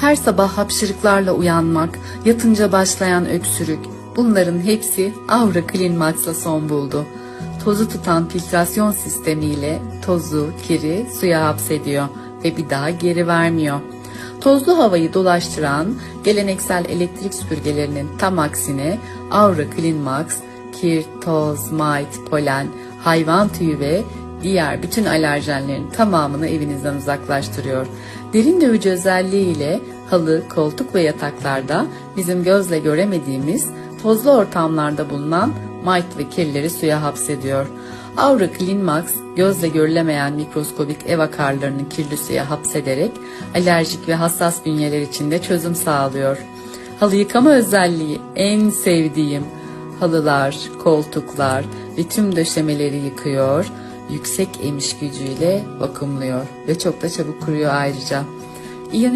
her sabah hapşırıklarla uyanmak, yatınca başlayan öksürük, bunların hepsi Aura Clean Max'la son buldu. Tozu tutan filtrasyon sistemiyle tozu, kiri suya hapsediyor ve bir daha geri vermiyor. Tozlu havayı dolaştıran geleneksel elektrik süpürgelerinin tam aksine Aura Clean Max, kir, toz, mite, polen, hayvan tüyü ve diğer bütün alerjenlerin tamamını evinizden uzaklaştırıyor. Derin dövücü özelliğiyle halı, koltuk ve yataklarda bizim gözle göremediğimiz tozlu ortamlarda bulunan mite ve kirleri suya hapsediyor. Aura Clean Max gözle görülemeyen mikroskobik ev akarlarını kirli suya hapsederek alerjik ve hassas bünyeler içinde çözüm sağlıyor. Halı yıkama özelliği en sevdiğim. Halılar, koltuklar ve tüm döşemeleri yıkıyor, yüksek emiş gücüyle vakumluyor ve çok da çabuk kuruyor ayrıca. İyon